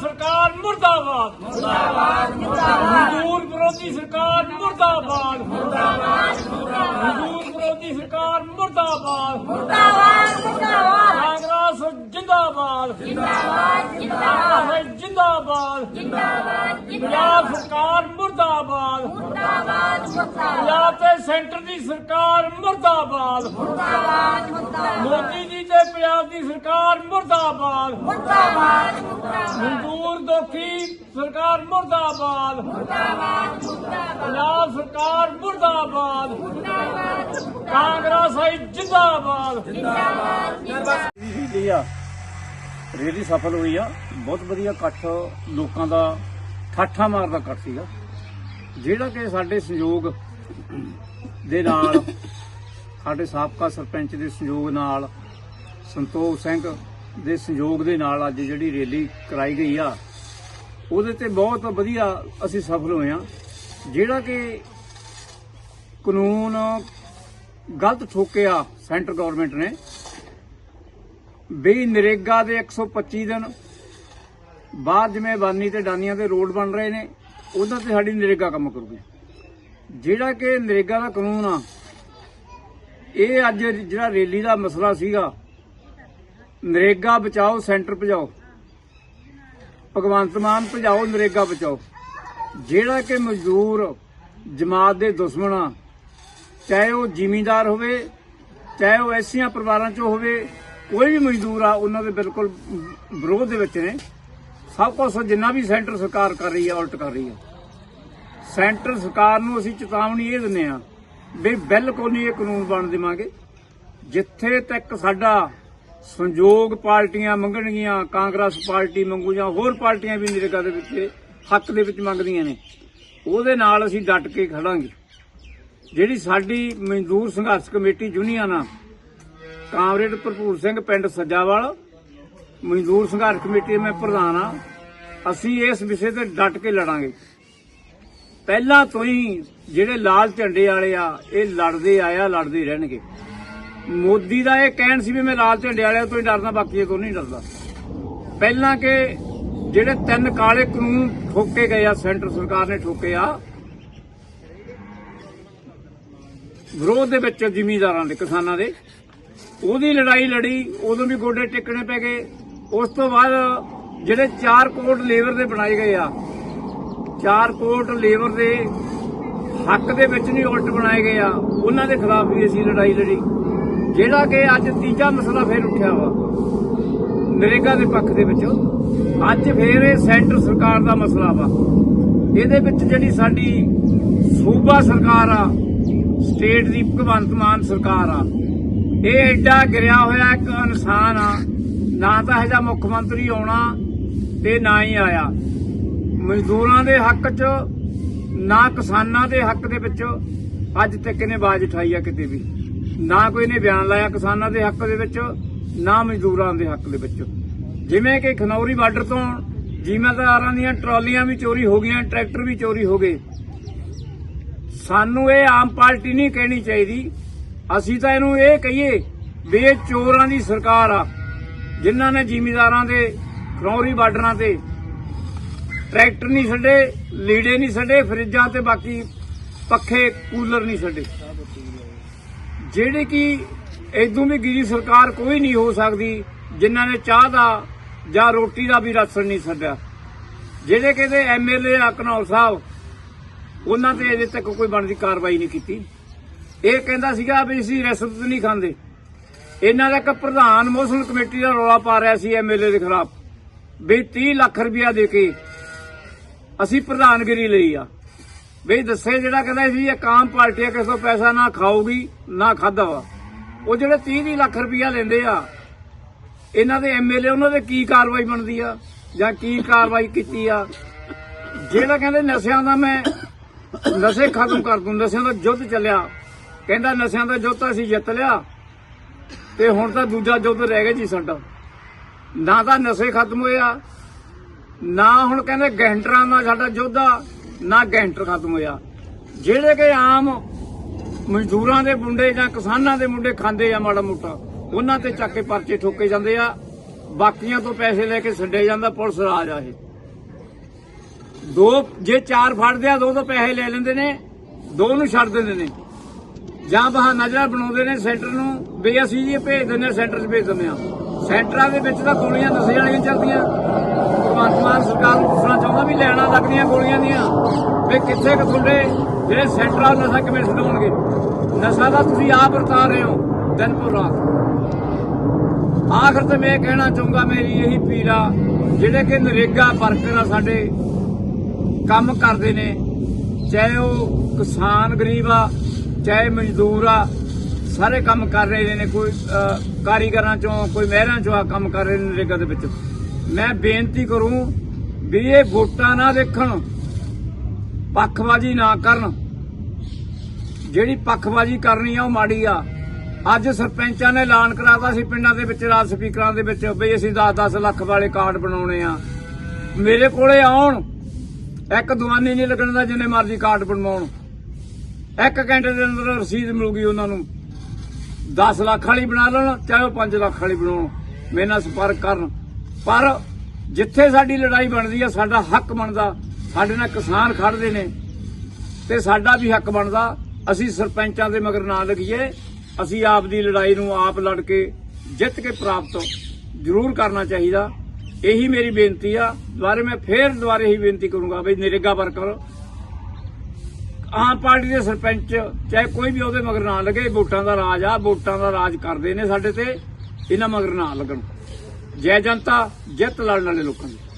ਸਰਕਾਰ ਮੁਰਦਾਬਾਦ। ਮੁਰਦਾਬਾਦ ਮੁਰਦਾਬਾਦ। ਮਜ਼ਦੂਰ ਵਿਰੋਧੀ ਸਰਕਾਰ ਮੁਰਦਾਬਾਦ। ਮੁਰਦਾਬਾਦ ਮਜ਼ਦੂਰ ਵਿਰੋਧੀ ਸਰਕਾਰ ਮੁਰਦਾਬਾਦ। ਮੁਰਦਾਬਾਦ ਮੁਰਦਾਬਾਦ। ਕਾਂਗਰਸ ਜਿੰਦਾਬਾਦ। ਜਿੰਦਾਬਾਦ ਜਿੰਦਾਬਾਦ। ਜਿੰਦਾਬਾਦ। ਜਿੰਦਾਬਾਦ ਪੰਜਾਬ ਸਰਕਾਰ ਮੁਰਦਾਬਾਦ। ਮੁਰਦਾਬਾਦ ਮੁਰਦਾਬਾਦ। ਪੰਜਾਬ ਤੇ ਸੈਂਟਰ ਦੀ ਸਰਕਾਰ ਮੁਰਦਾਬਾਦ। ਮੁਰਦਾਬਾਦ ਮੁਰਦਾਬਾਦ। ਪੰਜਾਬ ਦੀ ਸਰਕਾਰ ਮੁਰਦਾਬਾਦ। ਮੁਰਦਾਬਾਦ ਮੁਰਦਾਬਾਦ। ਮਜ਼ਦੂਰ ਦੁਖੀ ਸਰਕਾਰ ਮੁਰਦਾਬਾਦ। ਮੁਰਦਾਬਾਦ ਮੁਰਦਾਬਾਦ। ਪੰਜਾਬ ਸਰਕਾਰ ਮੁਰਦਾਬਾਦ। ਮੁਰਦਾਬਾਦ ਕਾਂਗਰਸ ਹੈ ਜਿੰਦਾਬਾਦ। ਜਿੰਦਾਬਾਦ ਰੈਲੀ ਸਫਲ ਹੋਈ ਆ। ਬਹੁਤ ਵਧੀਆ ਇਕੱਠ ਲੋਕਾਂ ਦਾ ਠਾਠਾ ਮਾਰਦਾ ਇਕੱਠ ਸੀਗਾ। ਜਿਹੜਾ ਕਿ ਸਾਡੇ ਸੰਯੋਗ ਦੇ ਨਾਲ ਸਾਡੇ ਸਾਬਕਾ ਸਰਪੰਚ ਦੇ ਸੰਯੋਗ ਨਾਲ ਸੰਤੋਖ ਸਿੰਘ ਦੇ ਸਹਿਯੋਗ ਦੇ ਨਾਲ ਅੱਜ ਜਿਹੜੀ ਰੈਲੀ ਕਰਾਈ ਗਈ ਆ, ਉਹਦੇ ਤੇ ਬਹੁਤ ਵਧੀਆ ਅਸੀਂ ਸਫਲ ਹੋਏ ਆ। ਜਿਹੜਾ ਕਿ ਕਾਨੂੰਨ ਗਲਤ ਠੋਕਿਆ ਸੈਂਟਰ ਗਵਰਨਮੈਂਟ ਨੇ ਵੀ ਨਰੇਗਾ ਦੇ 125 ਦਿਨ ਬਾਅਦ ਜਿਵੇਂ ਬਾਨੀ ਤੇ ਡਾਨੀਆਂ ਦੇ ਰੋਡ ਬਣ ਰਹੇ ਨੇ ਉਹਨਾਂ ਤੇ ਸਾਡੀ ਨਰੇਗਾ ਕੰਮ ਕਰੂਗੀ। ਜਿਹੜਾ ਕਿ ਨਰੇਗਾ ਦਾ ਕਾਨੂੰਨ ਆ, ਇਹ ਅੱਜ ਜਿਹੜਾ ਰੈਲੀ ਦਾ ਮਸਲਾ ਸੀਗਾ ਨਰੇਗਾ ਬਚਾਓ, ਸੈਂਟਰ ਭਜਾਓ। ਭਗਵੰਤ ਮਾਨ ਭਜਾਓ, ਨਰੇਗਾ ਬਚਾਓ। ਜਿਹੜਾ ਕਿ ਮਜ਼ਦੂਰ ਜਮਾਤ ਦੇ ਦੁਸ਼ਮਣ ਆ, ਚਾਹੇ ਉਹ ਜ਼ਿਮੀਂਦਾਰ ਹੋਵੇ, ਚਾਹੇ ਉਹ ਐਸੀਆਂ ਪਰਿਵਾਰਾਂ ਚੋਂ ਹੋਵੇ, ਕੋਈ ਵੀ ਮਜ਼ਦੂਰ ਆ, ਉਹਨਾਂ ਦੇ ਬਿਲਕੁਲ ਵਿਰੋਧ ਦੇ ਵਿੱਚ ਨੇ। ਸਭ ਕੁਝ ਜਿੰਨਾ ਵੀ ਸੈਂਟਰ ਸਰਕਾਰ ਕਰ ਰਹੀ ਹੈ ਉਲਟ ਕਰ ਰਹੀ ਹੈ ਸੈਂਟਰ ਸਰਕਾਰ ਨੂੰ ਅਸੀਂ ਚੇਤਾਵਨੀ ਇਹ ਦਿੰਦੇ ਆ, ਵੀ ਬਿਲਕੁਲ ਨਹੀਂ ਇਹ ਕਾਨੂੰਨ ਬਣ ਦੇਵਾਂਗੇ। ਜਿੱਥੇ ਤੱਕ ਸਾਡਾ ਸੰਯੋਗ ਪਾਰਟੀਆਂ ਮੰਗਣਗੀਆਂ, ਕਾਂਗਰਸ ਪਾਰਟੀ ਮੰਗੂ ਜਾਂ ਹੋਰ ਪਾਰਟੀਆਂ ਵੀ ਨਿਰਗਾ ਦੇ ਵਿੱਚ ਹੱਕ ਦੇ ਵਿੱਚ ਮੰਗਦੀਆਂ ਨੇ, ਉਹਦੇ ਨਾਲ ਅਸੀਂ ਡਟ ਕੇ ਖੜਾਂਗੇ। ਜਿਹੜੀ ਸਾਡੀ ਮਜ਼ਦੂਰ ਸੰਘਰਸ਼ ਕਮੇਟੀ ਯੂਨੀਅਨ ਆ ਕਾਮਰੇਡ ਭਰਪੂਰ ਸਿੰਘ ਪਿੰਡ ਸੱਜਾਵਾਲ, ਮਜ਼ਦੂਰ ਸੰਘਰਸ਼ ਕਮੇਟੀ ਦੇ ਮੈਂ ਪ੍ਰਧਾਨ ਆ, ਅਸੀਂ ਇਸ ਵਿਸ਼ੇ ਤੇ ਡਟ ਕੇ ਲੜਾਂਗੇ। ਪਹਿਲਾਂ ਤੋਂ ਹੀ ਜਿਹੜੇ ਲਾਲ ਝੰਡੇ ਵਾਲੇ ਆ, ਇਹ ਲੜਦੇ ਆਇਆ ਲੜਦੇ ਰਹਿਣਗੇ। ਮੋਦੀ ਦਾ ਇਹ ਕਹਿਣ ਸੀ ਵੀ ਮੈਂ ਲਾਲ ਝੰਡੇ ਵਾਲਿਆਂ ਤੋਂ ਹੀ ਡਰਦਾ, ਬਾਕੀ ਤੋਂ ਨਹੀਂ ਡਰਦਾ। ਪਹਿਲਾਂ ਕਿ ਜਿਹੜੇ ਤਿੰਨ ਕਾਲੇ ਕਾਨੂੰਨ ਠੋਕੇ ਗਏ ਆ, ਸੈਂਟਰ ਸਰਕਾਰ ਨੇ ਠੋਕੇ ਆ, ਵਿਰੋਧ ਦੇ ਵਿੱਚ ਜ਼ਿਮੀਂਦਾਰਾਂ ਦੇ, ਕਿਸਾਨਾਂ ਦੇ, ਉਹਦੀ ਲੜਾਈ ਲੜੀ, ਉਦੋਂ ਵੀ ਗੋਡੇ ਟਿਕਣੇ ਪੈ ਗਏ। ਉਸ ਤੋਂ ਬਾਅਦ ਜਿਹੜੇ ਚਾਰ ਕੋਟ ਲੇਬਰ ਦੇ ਬਣਾਏ ਗਏ ਆ, ਚਾਰ ਕੋਟ ਲੇਬਰ ਦੇ ਹੱਕ ਦੇ ਵਿੱਚ ਨਹੀਂ ਉਲਟ ਬਣਾਏ ਗਏ ਆ, ਉਹਨਾਂ ਦੇ ਖਿਲਾਫ ਵੀ ਅਸੀਂ ਲੜਾਈ ਲੜੀ। ਜਿਹੜਾ ਕਿ ਅੱਜ ਤੀਜਾ ਮਸਲਾ ਫੇਰ ਉੱਠਿਆ ਵਾ, ਨਰੇਗਾ ਦੇ ਪੱਖ ਦੇ ਵਿੱਚ। ਅੱਜ ਫੇਰ ਇਹ ਸੈਂਟਰ ਸਰਕਾਰ ਦਾ ਮਸਲਾ ਵਾ। ਇਹਦੇ ਵਿੱਚ ਜਿਹੜੀ ਸਾਡੀ ਸੂਬਾ ਸਰਕਾਰ ਆ, ਸਟੇਟ ਦੀ ਭਗਵੰਤ ਮਾਨ ਸਰਕਾਰ ਆ, ਇਹ ਐਡਾ ਗਿਰਿਆ ਹੋਇਆ ਇੱਕ ਇਨਸਾਨ ਆ, ਨਾ ਤਾਂ ਇਹਦਾ ਮੁੱਖ ਮੰਤਰੀ ਆਉਣਾ ਤੇ ਨਾ ਹੀ ਆਇਆ। ਮਜ਼ਦੂਰਾਂ ਦੇ ਹੱਕ 'ਚ, ਨਾ ਕਿਸਾਨਾਂ ਦੇ ਹੱਕ ਦੇ ਵਿੱਚ ਅੱਜ ਤੱਕ ਇਹਨੇ ਬਾਜ਼ ਉਠਾਈ ਆ ਕਿਤੇ ਵੀ। ਨਾ ਕੋਈ ਨੇ ਬਿਆਨ ਲਾਇਆ ਕਿਸਾਨਾਂ ਦੇ ਹੱਕ ਦੇ ਵਿੱਚ, ਨਾ ਮਜ਼ਦੂਰਾਂ ਦੇ ਹੱਕ ਦੇ ਵਿੱਚ। ਜਿਵੇਂ ਕਿ ਖਨੌਰੀ ਬਾਰਡਰ ਤੋਂ ਜ਼ਿਮੀਂਦਾਰਾਂ ਦੀਆਂ ਟਰਾਲੀਆਂ ਵੀ ਚੋਰੀ ਹੋ ਗਈਆਂ, ਟਰੈਕਟਰ ਵੀ ਚੋਰੀ ਹੋ ਗਏ। ਸਾਨੂੰ ਇਹ ਆਮ ਪਾਰਟੀ ਨਹੀਂ ਕਹਿਣੀ ਚਾਹੀਦੀ। ਅਸੀਂ ਤਾਂ ਇਹਨੂੰ ਇਹ ਕਹੀਏ ਵੀ ਇਹ ਚੋਰਾਂ ਦੀ ਸਰਕਾਰ ਆ, ਜਿਨ੍ਹਾਂ ਨੇ ਜ਼ਿਮੀਂਦਾਰਾਂ ਦੇ ਖਨੌਰੀ ਬਾਰਡਰਾਂ ਤੇ ਟਰੈਕਟਰ ਨਹੀਂ ਛੱਡੇ, ਲੀੜੇ ਨਹੀਂ ਛੱਡੇ, ਫਰਿੱਜਾਂ ਤੇ ਬਾਕੀ ਪੱਖੇ, ਕੂਲਰ ਨਹੀਂ ਛੱਡੇ। ਜਿਹੜੇ ਕਿ ਇਦੋਂ ਵੀ ਗਿਰੀ ਸਰਕਾਰ ਕੋਈ ਨਹੀਂ ਹੋ ਸਕਦੀ, ਜਿਨ੍ਹਾਂ ਨੇ ਚਾਹ ਦਾ ਜਾਂ ਰੋਟੀ ਦਾ ਵੀ ਰਾਸ਼ਨ ਨਹੀਂ ਛੱਡਿਆ। ਜਿਹੜੇ ਕਹਿੰਦੇ ਐਮਐਲਏ ਅਕਨੌਰ ਸਾਹਿਬ, ਉਹਨਾਂ ਤੇ ਅਜੇ ਤੱਕ ਕੋਈ ਬਣਦੀ ਕਾਰਵਾਈ ਨਹੀਂ ਕੀਤੀ। ਇਹ ਕਹਿੰਦਾ ਸੀਗਾ ਵੀ ਅਸੀਂ ਰਿਸ਼ਵਤ ਨਹੀਂ ਖਾਂਦੇ। ਇਹਨਾਂ ਦਾ ਇੱਕ ਪ੍ਰਧਾਨ ਮੌਸਮ ਕਮੇਟੀ ਦਾ ਰੌਲਾ ਪਾ ਰਿਹਾ ਸੀ ਐਮਐਲਏ ਦੇ ਖਿਲਾਫ, ਵੀ 30 ਲੱਖ ਰੁਪਇਆ ਦੇ ਕੇ ਅਸੀਂ ਪ੍ਰਧਾਨਗਿਰੀ ਲਈ ਆ। ਵੀ ਦੱਸੇ ਜਿਹੜਾ ਕਹਿੰਦਾ ਸੀ, ਇਹ ਕਾਮ ਪਾਰਟੀ ਆ, ਕਿਸੇ ਤੋਂ ਪੈਸਾ ਨਾ ਖਾਊਗੀ, ਨਾ ਖਾਦਾ ਵਾ। ਉਹ ਜਿਹੜੇ 30 30 ਲੱਖ ਰੁਪਇਆ ਲੈਂਦੇ ਆ, ਇਹਨਾਂ ਦੇ ਐਮਐਲਏ ਉਹਨਾਂ ਦੇ ਕੀ ਕਾਰਵਾਈ ਬਣਦੀ ਆ? ਜਾਂ ਕੀ ਕਾਰਵਾਈ ਕੀਤੀ ਆ? ਜਿਹੜਾ ਕਹਿੰਦੇ ਨਸ਼ਿਆਂ ਦਾ ਮੈਂ ਨਸ਼ੇ ਖਤਮ ਕਰ ਦੂੰ, ਨਸ਼ਿਆਂ ਦਾ ਯੁੱਧ ਚੱਲਿਆ। ਕਹਿੰਦਾ ਨਸ਼ਿਆਂ ਦਾ ਯੁੱਧ ਅਸੀਂ ਜਿੱਤ ਲਿਆ, ਤੇ ਹੁਣ ਤਾਂ ਦੂਜਾ ਯੁੱਧ ਰਹਿ ਗਿਆ ਜੀ ਸਾਡਾ। ਨਾ ਤਾਂ ਨਸ਼ੇ ਖਤਮ ਹੋਇਆ ਨਾ ਹੁਣ ਕਹਿੰਦੇ ਗੈਂਟਰਾਂ ਦਾ ਸਾਡਾ ਯੁੱਧ ਆ ਨਾ ਗੈਂਟਰ ਖਤਮ ਹੋਇਆ। ਜਿਹੜੇ ਕਿ ਆਮ ਮਜ਼ਦੂਰਾਂ ਦੇ ਮੁੰਡੇ ਜਾਂ ਕਿਸਾਨਾਂ ਦੇ ਮੁੰਡੇ ਖਾਂਦੇ ਆ ਮਾੜਾ ਮੋਟਾ, ਉਹਨਾਂ ਤੇ ਚੱਕ ਕੇ ਪਰਚੇ ਠੋਕੇ ਜਾਂਦੇ ਆ। ਬਾਕੀਆਂ ਤੋਂ ਪੈਸੇ ਲੈ ਕੇ ਛੱਡੇ ਜਾਂਦਾ, ਪੁਲਿਸ ਰਾਜ ਆ ਇਹ। ਦੋ, ਜੇ ਚਾਰ ਫੜਦੇ ਆ, ਦੋ ਤੋਂ ਪੈਸੇ ਲੈ ਲੈਂਦੇ ਨੇ, ਦੋ ਨੂੰ ਛੱਡ ਦਿੰਦੇ ਨੇ। ਜਾਂ ਬਹਾਨਾ ਜਿਹੜਾ ਬਣਾਉਂਦੇ ਨੇ ਸੈਂਟਰ ਨੂੰ, ਵੀ ਅਸੀਂ ਇਹ ਭੇਜ ਦਿੰਦੇ ਹਾਂ ਸੈਂਟਰ 'ਚ ਭੇਜ ਦਿੰਦੇ ਆ। ਸੈਂਟਰਾਂ ਦੇ ਵਿੱਚ ਤਾਂ ਗੋਲੀਆਂ, ਨਸ਼ੇ ਵਾਲੀਆਂ ਚੱਲਦੀਆਂ। ਭਗਵੰਤ ਮਾਨ ਸਰਕਾਰ ਨੂੰ ਪੁੱਛਣਾ ਚਾਹੁੰਦਾ ਵੀ ਲੈਣਾ ਲੱਗਦੀਆਂ ਗੋਲੀਆਂ ਦੀਆਂ। ਵੀ ਕਿੱਥੇ ਕਿ ਤੁਹਾਡੇ ਜਿਹੜੇ ਸੈਂਟਰਾਂ ਨਸ਼ਾ ਕਿਵੇਂ ਛਡਾਉਣਗੇ ਨਸ਼ਾ ਦਾ ਤੁਸੀਂ ਆਪ ਵਰਤਾ ਰਹੇ ਹੋ ਦਿਨ ਪਰ ਰਾਤ। ਆਖਰ ਤੇ ਮੈਂ ਕਹਿਣਾ ਚਾਹੂੰਗਾ ਮੇਰੀ ਇਹੀ ਪੀੜਾ ਜਿਹੜੇ ਕਿ ਨਰੇਗਾ ਵਰਕਰ ਆ ਸਾਡੇ, ਕੰਮ ਕਰਦੇ ਨੇ, ਚਾਹੇ ਉਹ ਕਿਸਾਨ ਗਰੀਬ ਆ, ਚਾਹੇ ਮਜ਼ਦੂਰ ਆ, ਸਾਰੇ ਕੰਮ ਕਰ ਰਹੇ ਨੇ, ਕੋਈ ਕਾਰੀਗਰਾਂ ਚੋਂ, ਕੋਈ ਮਹਿਰਾਂ ਚੋਂ ਆ ਕੰਮ ਕਰ ਰਹੇ ਨੇ ਨਰੇਗਾ ਦੇ ਵਿੱਚ। ਮੈਂ ਬੇਨਤੀ ਕਰੂੰ ਵੀ ਇਹ ਵੋਟਾਂ ਨਾ ਦੇਖਣ ਪੱਖਬਾਜ਼ੀ ਨਾ ਕਰਨ। ਜਿਹੜੀ ਪੱਖਬਾਜ਼ੀ ਕਰਨੀ ਆ ਉਹ ਮਾੜੀ ਆ। ਅੱਜ ਸਰਪੰਚਾਂ ਨੇ ਐਲਾਨ ਕਰਾਤਾ ਸੀ ਪਿੰਡਾਂ ਦੇ ਵਿੱਚ, ਰਾਜ ਸਪੀਕਰਾਂ ਦੇ ਵਿੱਚ, ਵੀ ਅਸੀਂ 10-10 ਲੱਖ ਵਾਲੇ ਕਾਰਡ ਬਣਾਉਣੇ ਆ। ਮੇਰੇ ਕੋਲੇ ਆਉਣ, ਇੱਕ ਦੁਆਨੀ ਨਹੀਂ ਲੱਗਣ ਦਾ, ਜਿੰਨੇ ਮਰਜ਼ੀ ਕਾਰਡ ਬਣਵਾਉਣ। ਇੱਕ ਘੰਟੇ ਦੇ ਅੰਦਰ ਰਸੀਦ ਮਿਲੂਗੀ ਉਹਨਾਂ ਨੂੰ। 10 ਲੱਖ ਵਾਲੀ ਬਣਾ ਲੈਣ, ਚਾਹੇ ਉਹ 5 ਲੱਖ ਵਾਲੀ ਬਣਾਉਣ। ਮੇਰੇ ਨਾਲ ਸੰਪਰਕ ਕਰਨ। ਪਰ ਜਿੱਥੇ ਸਾਡੀ ਲੜਾਈ ਬਣਦੀ ਆ, ਸਾਡਾ ਹੱਕ ਬਣਦਾ। ਸਾਡੇ ਨਾਲ ਕਿਸਾਨ ਖੜਦੇ ਨੇ ਤੇ ਸਾਡਾ ਵੀ ਹੱਕ ਬਣਦਾ। ਅਸੀਂ ਸਰਪੰਚਾਂ ਦੇ ਮਗਰ ਨਾ ਲੱਗੀਏ। ਅਸੀਂ ਆਪ ਦੀ ਲੜਾਈ ਨੂੰ ਆਪ ਲੜ ਕੇ ਜਿੱਤ ਕੇ ਪ੍ਰਾਪਤ ਜ਼ਰੂਰ ਕਰਨਾ ਚਾਹੀਦਾ। ਇਹੀ ਮੇਰੀ ਬੇਨਤੀ ਆ। ਦੁਬਾਰੇ ਮੈਂ ਫੇਰ ਦੁਬਾਰੇ ਹੀ ਬੇਨਤੀ ਕਰੂੰਗਾ ਬਈ ਨਰੇਗਾ ਵਰਕਰ, ਆਮ ਪਾਰਟੀ ਦੇ ਸਰਪੰਚ, ਚਾਹੇ ਕੋਈ ਵੀ ਉਹਦੇ ਮਗਰ ਨਾ ਲੱਗੇ, ਵੋਟਾਂ ਦਾ ਰਾਜ ਆ। ਵੋਟਾਂ ਦਾ ਰਾਜ ਕਰਦੇ ਨੇ ਸਾਡੇ ਤੇ। ਇਹਨਾਂ ਮਗਰ ਨਾ ਲੱਗਣ। ਜੈ ਜਨਤਾ ਜਿੱਤ ਲੜਨ ਵਾਲੇ ਲੋਕਾਂ ਦੀ।